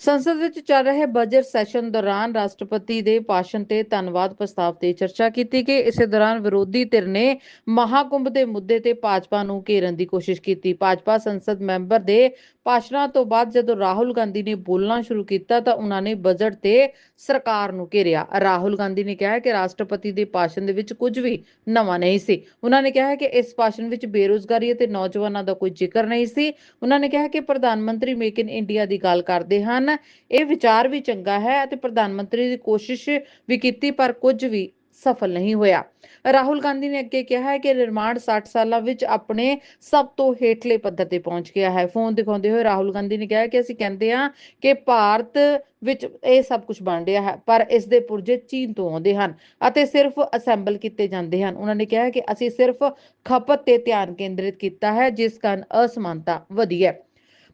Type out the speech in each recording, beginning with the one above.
ਸੰਸਦ ਵਿੱਚ ਚੱਲ ਰਹੇ ਬਜਟ ਸੈਸ਼ਨ ਦੌਰਾਨ ਰਾਸ਼ਟਰਪਤੀ ਦੇ ਭਾਸ਼ਣ ਤੇ ਧੰਨਵਾਦ ਪ੍ਰਸਤਾਵ ਤੇ ਚਰਚਾ ਕੀਤੀ ਗਈ। ਇਸੇ ਦੌਰਾਨ ਵਿਰੋਧੀ ਧਿਰ ਨੇ ਮਹਾਕੁੰਭ ਦੇ ਮੁੱਦੇ ਤੇ ਭਾਜਪਾ ਨੂੰ ਘੇਰਨ ਦੀ ਕੋਸ਼ਿਸ਼ ਕੀਤੀ। ਭਾਜਪਾ ਸੰਸਦ ਮੈਂਬਰ ਦੇ ਭਾਸ਼ਣਾਂ ਤੋਂ ਬਾਅਦ ਜਦੋਂ ਰਾਹੁਲ ਗਾਂਧੀ ਨੇ ਬੋਲਣਾ ਸ਼ੁਰੂ ਕੀਤਾ ਤਾਂ ਉਹਨਾਂ ਨੇ ਬਜਟ ਤੇ ਸਰਕਾਰ ਨੂੰ ਘੇਰਿਆ। ਰਾਹੁਲ ਗਾਂਧੀ ਨੇ ਕਿਹਾ ਕਿ ਰਾਸ਼ਟਰਪਤੀ ਦੇ ਭਾਸ਼ਣ ਦੇ ਵਿੱਚ ਕੁਝ ਵੀ ਨਵਾਂ ਨਹੀਂ ਸੀ। ਉਹਨਾਂ ਨੇ ਕਿਹਾ ਕਿ ਇਸ ਭਾਸ਼ਣ ਵਿੱਚ ਬੇਰੁਜ਼ਗਾਰੀ ਅਤੇ ਨੌਜਵਾਨਾਂ ਦਾ ਕੋਈ ਜ਼ਿਕਰ ਨਹੀਂ ਸੀ। ਉਹਨਾਂ ਨੇ ਕਿਹਾ ਕਿ ਪ੍ਰਧਾਨ ਮੰਤਰੀ ਮੇਕ ਇਨ ਇੰਡੀਆ ਦੀ ਗੱਲ ਕਰਦੇ ਹਨ। ਇਹ ਵਿਚਾਰ ਵੀ ਚੰਗਾ ਹੈ ਅਤੇ ਪ੍ਰਧਾਨ ਮੰਤਰੀ ਦੀ ਕੋਸ਼ਿਸ਼ ਵੀ ਕੀਤੀ, ਪਰ ਕੁਝ ਵੀ ਸਫਲ ਨਹੀਂ ਹੋਇਆ। ਰਾਹੁਲ ਗਾਂਧੀ ਨੇ ਅੱਗੇ ਕਿਹਾ ਹੈ ਕਿ ਨਿਰਮਾਣ 60 ਸਾਲਾਂ ਵਿੱਚ ਆਪਣੇ ਸਭ ਤੋਂ ਹੇਠਲੇ ਪੱਧਰ ਤੇ ਪਹੁੰਚ ਗਿਆ ਹੈ। ਫੋਨ ਦਿਖਾਉਂਦੇ ਹੋਏ ਰਾਹੁਲ ਗਾਂਧੀ ਨੇ ਕਿਹਾ ਕਿ ਅਸੀਂ ਕਹਿੰਦੇ ਹਾਂ ਕਿ ਭਾਰਤ ਵਿੱਚ ਇਹ ਸਭ ਕੁਝ ਬਣ ਰਿਹਾ ਹੈ, ਪਰ ਇਸ ਦੇ ਪੁਰਜੇ ਚੀਨ ਤੋਂ ਆਉਂਦੇ ਹਨ ਅਤੇ ਸਿਰਫ ਅਸੈਂਬਲ ਕੀਤੇ ਜਾਂਦੇ ਹਨ। ਉਹਨਾਂ ਨੇ ਕਿਹਾ ਕਿ ਅਸੀਂ ਸਿਰਫ ਖਪਤ ਤੇ ਧਿਆਨ ਕੇਂਦਰਿਤ ਕੀਤਾ ਹੈ, ਜਿਸ ਕਾਰਨ ਅਸਮਾਨਤਾ ਵਧੀ ਹੈ।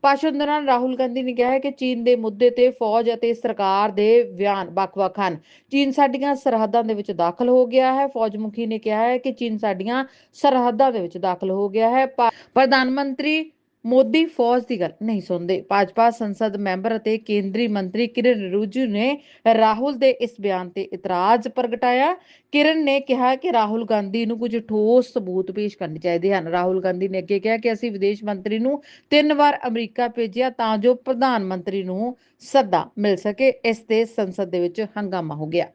ਭਾਸ਼ਣ ਦੌਰਾਨ ਰਾਹੁਲ ਗਾਂਧੀ ਨੇ ਕਿਹਾ ਹੈ ਕਿ ਚੀਨ ਦੇ ਮੁੱਦੇ ਤੇ ਫੌਜ ਅਤੇ ਸਰਕਾਰ ਦੇ ਬਿਆਨ ਵੱਖ-ਵੱਖ ਹਨ। ਚੀਨ ਸਾਡੀਆਂ ਸਰਹੱਦਾਂ ਦੇ ਵਿੱਚ ਦਾਖਲ ਹੋ ਗਿਆ ਹੈ। ਫੌਜ ਮੁਖੀ ਨੇ ਕਿਹਾ ਹੈ ਕਿ ਚੀਨ ਸਾਡੀਆਂ ਸਰਹੱਦਾਂ ਦੇ ਵਿੱਚ ਦਾਖਲ ਹੋ ਗਿਆ ਹੈ। ਪ੍ਰਧਾਨ ਮੰਤਰੀ ਮੋਦੀ ਫੌਜ ਦੀ ਗੱਲ ਨਹੀਂ ਸੁਣਦੇ। ਭਾਜਪਾ ਸੰਸਦ ਮੈਂਬਰ ਅਤੇ ਕੇਂਦਰੀ ਮੰਤਰੀ ਕਿਰਨ ਰਿਜੂ ਨੇ ਰਾਹੁਲ ਦੇ ਇਸ ਬਿਆਨ ਤੇ ਇਤਰਾਜ਼ ਪ੍ਰਗਟਾਇਆ। ਕਿਰਨ ਨੇ ਕਿਹਾ ਕਿ ਰਾਹੁਲ ਗਾਂਧੀ ਨੂੰ ਕੁਝ ਠੋਸ ਸਬੂਤ ਪੇਸ਼ ਕਰਨੇ ਚਾਹੀਦੇ ਹਨ। ਰਾਹੁਲ ਗਾਂਧੀ ਨੇ ਅੱਗੇ ਕਿਹਾ ਕਿ ਅਸੀਂ ਵਿਦੇਸ਼ ਮੰਤਰੀ ਨੂੰ ਤਿੰਨ ਵਾਰ ਅਮਰੀਕਾ ਭੇਜਿਆ ਤਾਂ ਜੋ ਪ੍ਰਧਾਨ ਮੰਤਰੀ ਨੂੰ ਸੱਦਾ ਮਿਲ ਸਕੇ। ਇਸ ਤੇ ਸੰਸਦ ਦੇ ਵਿੱਚ ਹੰਗਾਮਾ ਹੋ ਗਿਆ।